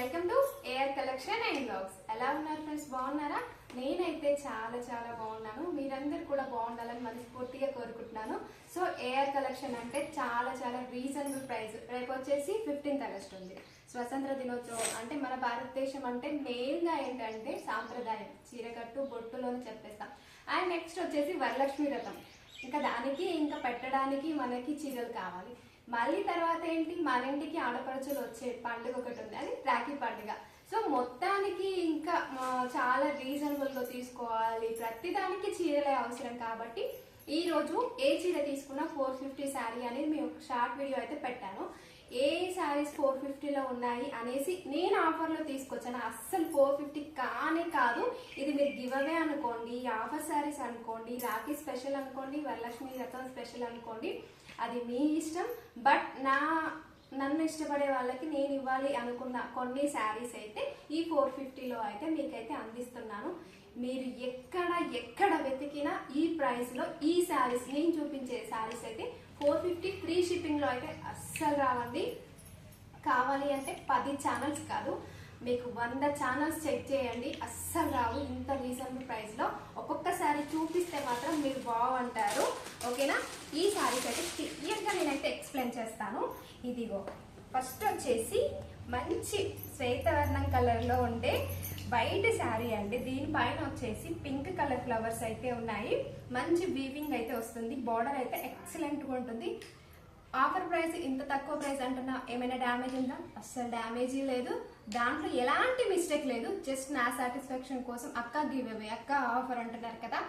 Welcome to air collection and blogs ఎలా ఉన్నారు friends బాగున్నారా? నేనైతే చాలా చాలా బాగున్నాను. మీరందరూ కూడా బాగుండాలని మనస్ఫూర్తిగా కోరుకుంటున్నాను. సో ఎయిర్ కలెక్షన్ అంటే చాలా చాలా రీజనబుల్ ప్రైస్ రేపు వచ్చేసి ఫిఫ్టీన్త్ ఆగస్ట్ ఉంది. స్వతంత్ర దినోత్సవం అంటే మన భారతదేశం అంటే మెయిన్గా ఏంటంటే సాంప్రదాయం. చీరకట్టు బొట్టులోని చెప్పేస్తాం. అండ్ నెక్స్ట్ వచ్చేసి వరలక్ష్మి వ్రతం. ఇంకా దానికి ఇంకా పెట్టడానికి మనకి చీరలు కావాలి. మళ్ళీ తర్వాత ఏంటి? మన ఇంటికి ఆడపడుచులు వచ్చే పండుగ ఒకటి ఉంది. అది రాఖీ పండుగ. సో మొత్తానికి ఇంకా చాలా రీజనబుల్గా తీసుకోవాలి. ప్రతిదానికి చీరలే అవసరం కాబట్టి ఈ రోజు ఏ చీర తీసుకున్నా ఫోర్ ఫిఫ్టీ శారీ అనేది మేము షార్ట్ వీడియో అయితే పెట్టాను. ఏ శారీస్ ఫోర్ ఫిఫ్టీలో ఉన్నాయి అనేసి నేను ఆఫర్లో తీసుకొచ్చాను. అస్సలు ఫోర్ ఫిఫ్టీ కానే కాదు. ఇది మీరు గివ్ అవే అనుకోండి ఆఫర్ శారీస్ అనుకోండి రాఖీ స్పెషల్ అనుకోండి వరలక్ష్మి రథం స్పెషల్ అనుకోండి అది మీ ఇష్టం. బట్ నా నన్ను ఇష్టపడే వాళ్ళకి నేను ఇవ్వాలి అనుకున్న కొన్ని శారీస్ అయితే ఈ ఫోర్ ఫిఫ్టీలో అయితే మీకైతే అందిస్తున్నాను. మీరు ఎక్కడ ఎక్కడ వెతికినా ఈ ప్రైస్లో ఈ శారీస్ నేను చూపించే శారీస్ అయితే ఫోర్ ఫిఫ్టీ ఫ్రీ షిప్పింగ్లో అయితే అస్సలు రావండి. కావాలి అంటే పది ఛానల్స్ కాదు. మీకు వంద ఛానల్స్ చెక్ చేయండి. అస్సలు రావు ఇంత రీజనబుల్ ప్రైస్లో ఒక్కొక్కసారి చూపిస్తే మాత్రం మీరు బాగుంటారు. ఓకేనా? ఈ శారీస్ అయితే క్లియర్గా నేనైతే ఎక్స్ప్లెయిన్ చేస్తాను. ఇదిగో ఫస్ట్ వచ్చేసి మంచి శ్వేతవర్ణం కలర్లో ఉండే వైట్ శారీ అండి. దీనిపైన వచ్చేసి పింక్ కలర్ ఫ్లవర్స్ అయితే ఉన్నాయి. మంచి వీవింగ్ అయితే వస్తుంది. బార్డర్ అయితే ఎక్సలెంట్గా ఉంటుంది. ఆఫర్ ప్రైస్ ఇంత తక్కువ ప్రైస్ అంటున్నా ఏమైనా డ్యామేజ్ ఉందా? అస్సలు డ్యామేజ్ లేదు. దాంట్లో ఎలాంటి మిస్టేక్ లేదు. జస్ట్ నా సాటిస్ఫాక్షన్ కోసం అక్క గివ్ అవే అక్క ఆఫర్ అంటున్నారు కదా.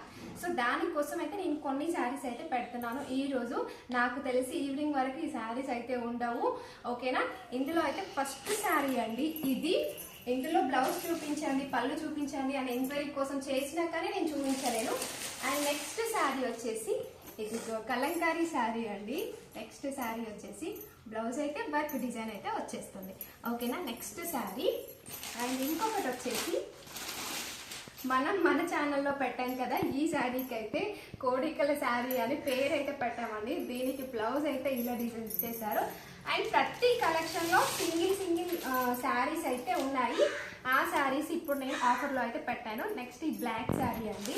సో దానికోసం అయితే నేను కొన్ని శారీస్ అయితే పెడుతున్నాను. ఈ రోజు నాకు తెలిసి ఈవినింగ్ వరకు ఈ శారీస్ అయితే ఉండవు. ఓకేనా? ఇందులో అయితే ఫస్ట్ శారీ అండి. ఇది ఇందులో బ్లౌజ్ చూపించండి పళ్ళు చూపించండి అనే ఎంక్వైరీ కోసం చేసినా కానీ నేను చూపించలేను. అండ్ నెక్స్ట్ శారీ వచ్చేసి ఇది కలంకారీ శారీ అండి. నెక్స్ట్ శారీ వచ్చేసి బ్లౌజ్ అయితే వర్క్ డిజైన్ అయితే వచ్చేస్తుంది. ఓకేనా నెక్స్ట్ శారీ అండ్ ఇంకొకటి వచ్చేసి మనం మన ఛానల్లో పెట్టాం కదా ఈ శారీకి అయితే కోడికల శారీ అని పేరు అయితే పెట్టామండి. దీనికి బ్లౌజ్ అయితే ఇలా డిజైన్ చేశారు. అండ్ ప్రతి కలెక్షన్లో సింగిల్ సింగిల్ శారీస్ అయితే ఉన్నాయి. ఆ శారీస్ ఇప్పుడు నేను ఆఫర్లో అయితే పెట్టాను. నెక్స్ట్ ఈ బ్లాక్ శారీ అండి.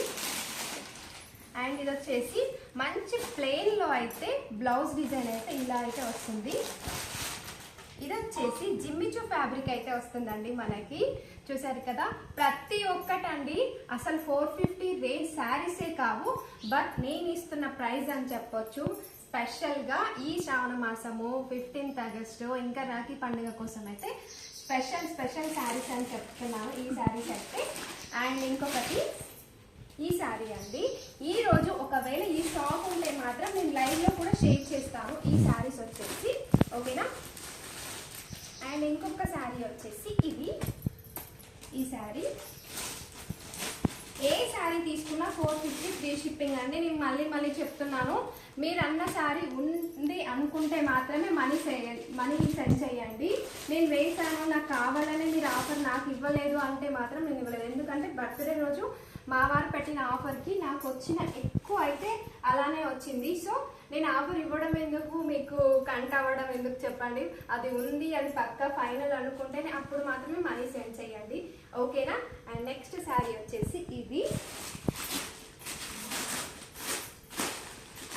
అండ్ ఇది వచ్చేసి మంచి ప్లెయిన్లో అయితే బ్లౌజ్ డిజైన్ అయితే ఇలా అయితే వస్తుంది. ఇది వచ్చేసి జిమ్మిచు ఫ్యాబ్రిక్ అయితే వస్తుందండి మనకి. చూసారు కదా? ప్రతి ఒక్కటండి అసలు ఫోర్ ఫిఫ్టీ రేంజ్ శారీసే కావు. బట్ నేను ఇస్తున్న ప్రైస్ అని చెప్పొచ్చు. స్పెషల్గా ఈ శ్రావణ మాసము ఫిఫ్టీన్త్ ఆగస్టు ఇంకా రాఖీ పండుగ కోసం అయితే స్పెషల్ స్పెషల్ శారీస్ అని చెప్తున్నాను. ఈ శారీస్ అయితే. అండ్ ఇంకొకటి ఈ శారీ అండి. ఈ రోజు ఒకవేళ ఈ స్టాక్ ఉంటే మాత్రం నేను లైవ్లో కూడా షేర్ చేస్తాను ఈ శారీస్ వచ్చేసి. ఓకేనా? అండ్ ఇంకొక శారీ వచ్చేసి ఇది. ఈ శారీ. శారీ తీసుకున్న ఫోర్ ఫిఫ్టీ ఫ్రీ షిప్పింగ్ అండి. నేను మళ్ళీ మళ్ళీ చెప్తున్నాను. మీరు అన్న శారీ ఉంది అనుకుంటే మాత్రమే మనీ మనీ సెండ్ చేయండి. నేను వేసాను నాకు కావాలని మీరు ఆఫర్ నాకు ఇవ్వలేదు అంటే మాత్రం నేను ఇవ్వలేదు. ఎందుకంటే బర్త్డే రోజు మా వారు పెట్టిన ఆఫర్కి నాకు వచ్చిన ఎక్కువ అయితే అలానే వచ్చింది. సో నేను ఆఫర్ ఇవ్వడం ఎందుకు? మీకు కంట అవ్వడం ఎందుకు చెప్పండి. అది ఉంది అది పక్క ఫైనల్ అనుకుంటేనే అప్పుడు మాత్రమే మనీ సెండ్ చేయండి. ఓకేనా? అండ్ నెక్స్ట్ శారీ వచ్చేసి ఇది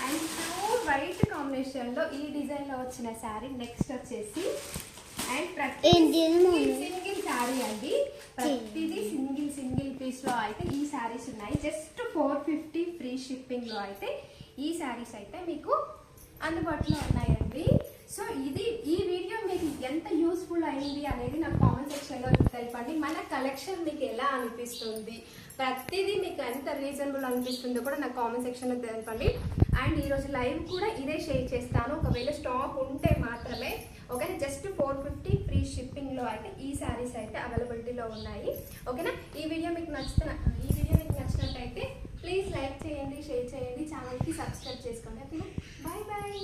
అండ్ ప్యూర్ వైట్ కాంబినేషన్లో ఈ డిజైన్లో వచ్చిన శారీ నెక్స్ట్ వచ్చేసి అండ్ ప్రతి? సింగిల్ శారీ అండి. ప్రతిదీ సింగిల్ సింగిల్ పీస్లో అయితే ఈ శారీస్ ఉన్నాయి. జస్ట్ ఫోర్ ఫిఫ్టీ ఫ్రీ షిప్పింగ్లో అయితే ఈ శారీస్ అయితే మీకు అందుబాటులో ఉన్నాయండి. సో ఇది ఈ వీడియో మీకు ఎంత యూస్ఫుల్ అయింది అనేది నాకు కామెంట్ సెక్షన్లో తెలపండి మన కలెక్షన్ మీకు ఎలా అనిపిస్తుంది? ప్రతిదీ మీకు ఎంత రీజనబుల్ అనిపిస్తుందో కూడా నాకు కామెంట్ సెక్షన్లో తెలపండి. అండ్ ఈరోజు లైవ్ కూడా ఇదే షేర్ చేస్తాను. ఒకవేళ స్టాక్ ఉంటే మాత్రమే. ఓకేనా జస్ట్ ఫోర్ ఫిఫ్టీ ఫ్రీ షిప్పింగ్లో అయితే ఈ శారీస్ అయితే అవైలబిలిటీలో ఉన్నాయి. ఓకేనా ఈ వీడియో మీకు నచ్చిన ఈ వీడియో మీకు నచ్చినట్టయితే ప్లీజ్ లైక్ చేయండి షేర్ చేయండి. ఛానల్కి సబ్స్క్రైబ్ చేసుకోండి. ఓకేనా బాయ్ బాయ్